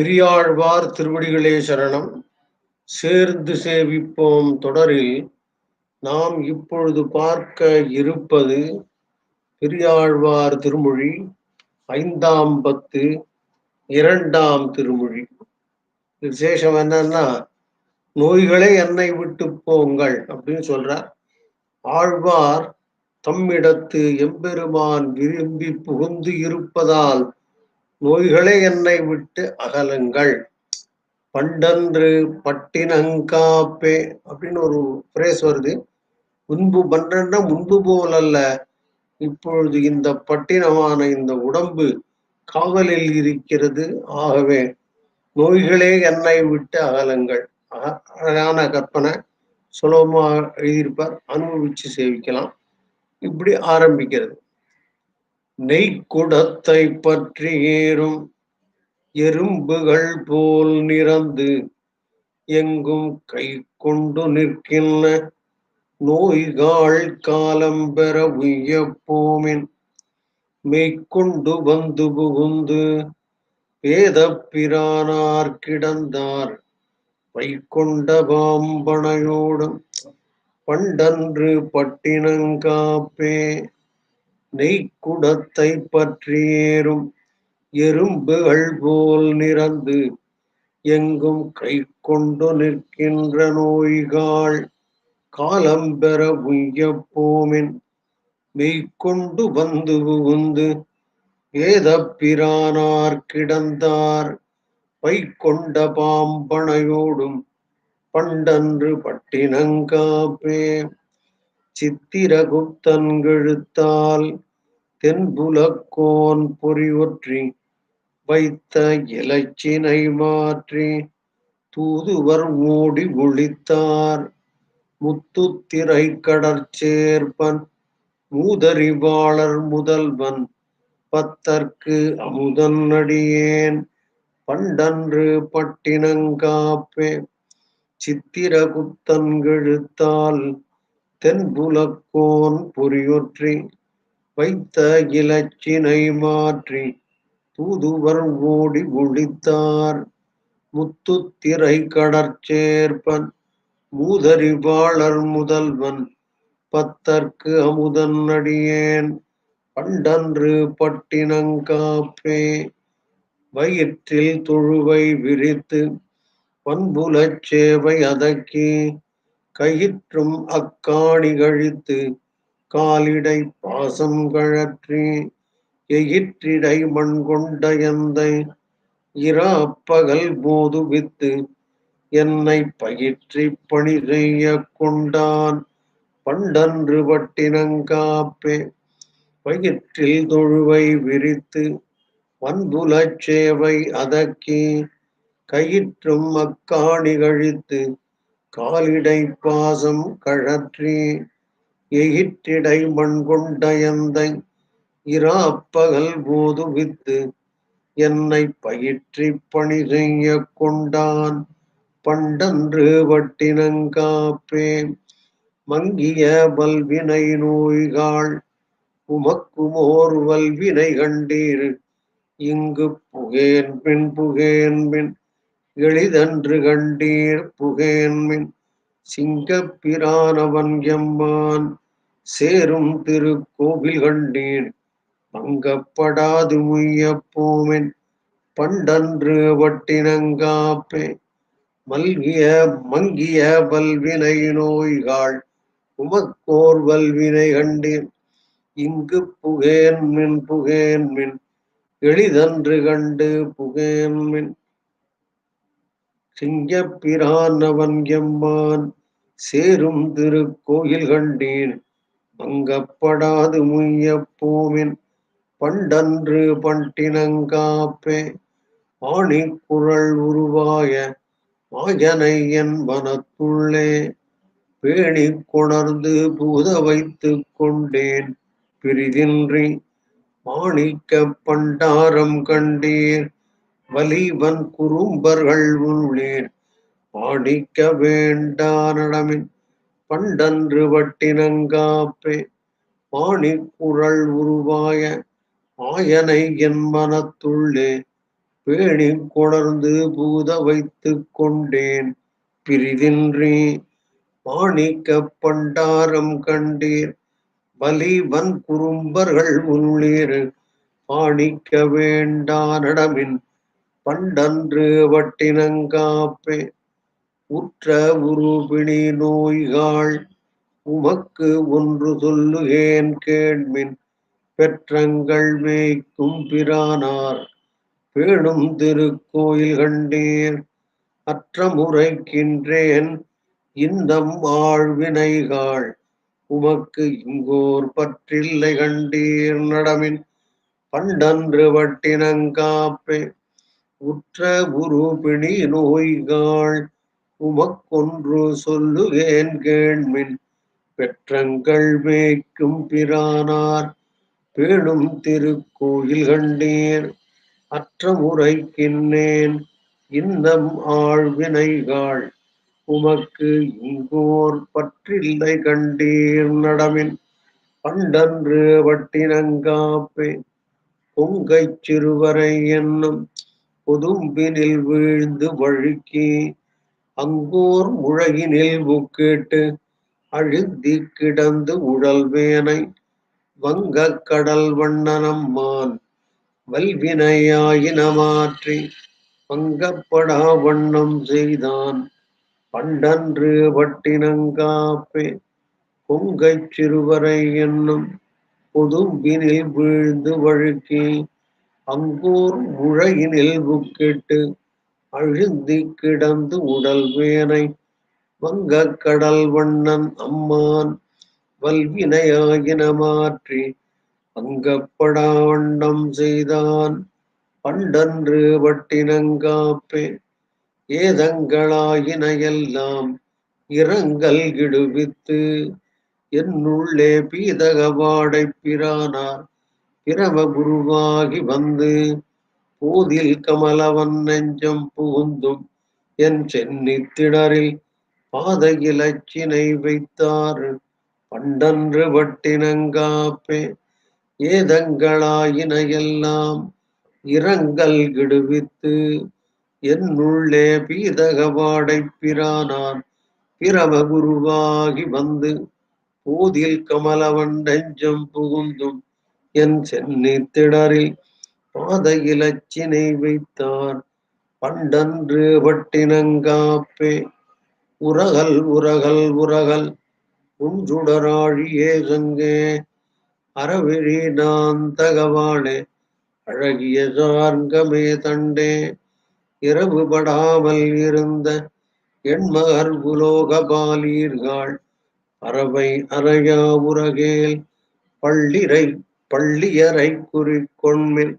பெரியாழ்வார் திருவடிகளே சரணம். சேர்ந்து சேவிப்போம் தொடரில் நாம் இப்பொழுது பார்க்க இருப்பது பெரியாழ்வார் திருமொழி ஐந்தாம் பத்து இரண்டாம் திருமொழி. விசேஷம் என்னன்னா நோய்களே என்னை விட்டு போங்கள் அப்படின்னு சொல்றார். ஆழ்வார் தம்மிடத்து எம்பெருமான் விரும்பி புகுந்து இருப்பதால் நோய்களே என்னை விட்டு அகலுங்கள். பண்டன்று பட்டினங்காப்பே அப்படின்னு ஒரு பிரேஸ் வருது. முன்பு பண்டன்னா முன்பு போல் அல்ல இப்பொழுது இந்த பட்டினமான இந்த உடம்பு காவலில் இருக்கிறது. ஆகவே நோய்களே என்னை விட்டு அகலுங்கள். அழகான கற்பனை. சுலபமாக எழுதியிருப்பார். அனுபவிச்சு சேவிக்கலாம். இப்படி ஆரம்பிக்கிறது. நெய்க்குடத்தை பற்றி ஏறும் எறும்புகள் போல் நிறந்து எங்கும் கை கொண்டு நிற்கின்ற நோய்காள் காலம் பெற உய்யப்போமின் மெய்க்கொண்டு வந்து புகுந்து வேதப்பிரானார் கிடந்தார். வைக்கொண்ட பாம்பனையோடும் பண்டன்று பட்டினங்காப்பே. நெய்க்குடத்தை பற்றியேறும் எறும்புகள் போல் நிறந்து எங்கும் கை கொண்டு நிற்கின்ற நோய்காள் காலம் பெற உய்யப்போமின் மெய்க்கொண்டு வந்து புகுந்து வேத பிரானார் கிடந்தார் வைக்கொண்ட பாம்பனையோடும் பண்டன்று பட்டினங்காப்பே. சித்திரகுப்தன்கெழுத்தால் தென்புலக்கோன் பொறிவொற்றி வைத்த இலச்சினை மாற்றி தூதுவர் மூடி ஒழித்தார். முத்துத்திரை கடற்சேர்பன் மூதறிவாளர் முதல்வன் பத்தற்கு அமுதன் அடியேன். பண்டன்று பட்டினங்காப்பே சித்திரகுப்தன்கெழுத்தால் தென்புலக்கோன் பொறியொற்றி வைத்த இலச்சினை மாற்றி தூதுவர் ஓடி ஒழித்தார். முத்துத்திரை கடற்சேர்ப்பன் மூதறிவாளர் முதல்வன் பத்தற்கு அமுதன் அடியேன். பண்டன்று பட்டினங்காப்பே வயிற்றில் தொழுவை விரித்து பண்புலச் சேவை அதக்கி. கயிற்றும் அக்காணி கழித்து காலிடை பாசம் கழற்றி எயிற்றிடை மண் கொண்ட எந்தை இராப்பகல் போது வித்து என்னை பயிற்றி பணி செய்ய கொண்டான் பண்டன்று பட்டினங்காப்பே வயிற்றில் தொழுவை விரித்து வன்புலச் சேவை அதக்கி கயிற்றும் அக்காணி கழித்து காலிடை பாசம் கழற்றி எகிற்றிடை மண் கொண்டயந்தை இராப்பகல் போது வித்து என்னை பயிற்றி பணி செய்ய கொண்டான். பண்டன்று வட்டினங்காப்பே மங்கிய வல்வினை நோய்காள் உமக்குமோர் வல்வினை கண்டீர். இங்கு புகேன் பின் புகேன் பின் எளிதன்று கண்டீர் புகேன்மின் சிங்கப்பிரானவன் எம்மான் சேரும் திருக்கோவில் கண்டீர் பங்கப்படாது முய்ய பண்டன்று வட்டினங்காப்பே மல்கிய மங்கிய பல்வினை நோய்காள் உமக்கோர் வல்வினை கண்டீர் இங்கு புகேன்மின் புகேன்மின் எளிதன்று கண்டு புகேன்மின் சிங்கப்பிரான் சிங்கப்பிரானவன் எம்மான். சேரும் திருக்கோயில் கண்டீன் பங்கப்படாது முய்ய பண்டன்று பண்டினங்காப்பே. ஆணி குரல் உருவாய ஆயனை என் மனத்துள்ளே பேணி கொணர்ந்து பூத வைத்து கொண்டேன். பிரிதின்றி மாணிக்க பண்டாரம் கண்டீர். வலிவன் குறும்பர்கள் உள்ளீர் வேண்டா நடமின் பண்டன்று வட்டினங்காப்பே. குரல் உருவாய ஆயனை என் மனத்துள்ளே. பேணி கொடர்ந்து பூத வைத்து கொண்டேன். பிரிதின்றி மாணிக்க பண்டாரம் கண்டீர். வலிவன் குறும்பர்கள் உள்ளீர் பாணிக்க வேண்டா நடமின் பண்டன்று வட்டினங்காப்பே உற்ற உருபிணி நோய்காள் உமக்கு ஒன்று சொல்லுகேன் கேள்மின் பெற்றங்கள் மேய்க்கும் பிரானார் பேணும் திருக்கோயில் கண்டீர் அற்ற முறைக்கின்றேன் இந்தம் ஆழ்வினைகாள் உமக்கு இங்கோர் பற்றில்லை கண்டீர் நடமின் பண்டன்று வட்டினங்காப்பே உற்ற உருபிணி நோய்காள் உமக்கொன்று சொல்லுகேன் கேள்மின் பெற்றங்கள் மேய்க்கும் பிரானார் பேணும் திருக்கோயில் கண்டீர். அற்ற முறைக்கின்னேன் இன்னம் ஆழ்வினைகாள் உமக்கு இங்கோர் பற்றில்லை கண்டீர் நடமின். பண்டன்று வட்டினங்காப்பே பொங்கைச் சிறுவரை என்னும் புதும்பினில் வீழ்ந்து வழுக்கி அங்கோர் முழகினில் புக்கேட்டு அழுந்தி கிடந்து உழல்வேனை வங்கக் கடல் வண்ணனம்மான் வல்வினையாயினமாற்றி பங்கப்படா வண்ணம் செய்தான் பண்டன்று வட்டினங்காப்பே பொங்கை சிறுவரை என்னும் புதும்பினில் வீழ்ந்து வழுக்கி அங்கோர் முழையினில் புக்கிட்டு அழுந்தி கிடந்து உடல் வேனை வங்கக் கடல் வண்ணன் அம்மான் வல்வினையாகின மாற்றி அங்கப்படா வண்ணம் செய்தான் பண்டன்று வட்டினங்காப்பே ஏதங்களாயின எல்லாம் இரங்கல் கிடுவித்து என்னுள்ளே பீதகவாடை பிரானார் பிரம குருவாகி வந்து போதில் கமலவன் நெஞ்சம் புகுந்தும் என் சென்னி திடரில் பாதையில் அச்சினை வைத்தாறு. பண்டன்று வட்டினங்காப்பே ஏதங்களாயின எல்லாம் இரங்கல் கிடுவித்து என்னுள்ளே பீதகவாடை பிரானான் பிரமகுருவாகி வந்து போதில் கமலவன் நெஞ்சம் புகுந்தும் என் சென்னி திடரில் பாதையிலச்சினை வைத்தார். பண்டன்று வட்டினங்காப்பே. உரகல் உரகல் உரகல். உஞ்சுடராழியே சங்கே அறவிழி நான் தகவானே அழகிய சார்கமே தண்டே. இரவு படாமல் இருந்த எண்மகர் புலோகபாலீர்கள் பறவை அறையா உரகேல். பள்ளிரை பள்ளியறை குறிக்கொண்மின்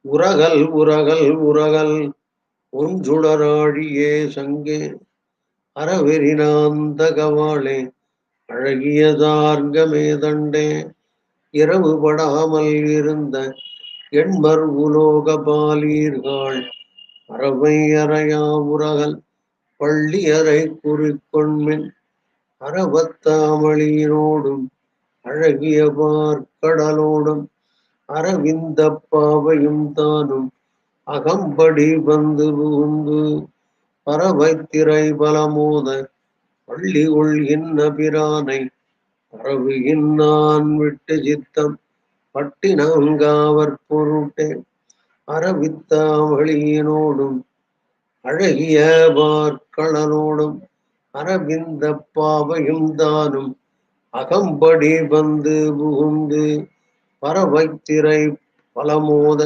உரகல் உரகல் உரகல் ஒன்றுடராழியே சங்கே. அறவெறினாந்தகவாளே அழகிய தார்கமே தண்டே. இரவு படாமல் இருந்த எண்மர் உலோகபாலீர்கள் அறவை அறையா உரகல் பள்ளியறை குறிக்கொண்மின் அறவத்தாமளியினோடும் அழகிய பார்க்கடலோடும் அரவிந்த பாவையும் தானும் அகம்படி வந்து புகுந்து பறவை திரை பலமோத பள்ளி கொள்கின்ற பிரானை பரவுகின்றான் விட்டு சித்தம் பட்டினங்காவர் பொருட்டே அரவித்தாவளியினோடும் அழகிய பார்க்கடலோடும் அரவிந்த பாவையும் தானும் அகம்படி வந்து புகுந்து பறவைத்திரை பலமோத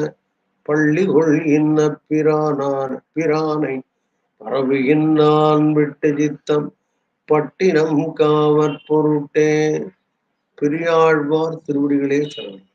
பள்ளிகொள் இன்ன பிரானார் பிரானை பரவுகின்றான் விட்டு சித்தம் பட்டினம் காவற் பொருட்டே. பெரியாழ்வார் திருவடிகளே சரணம்.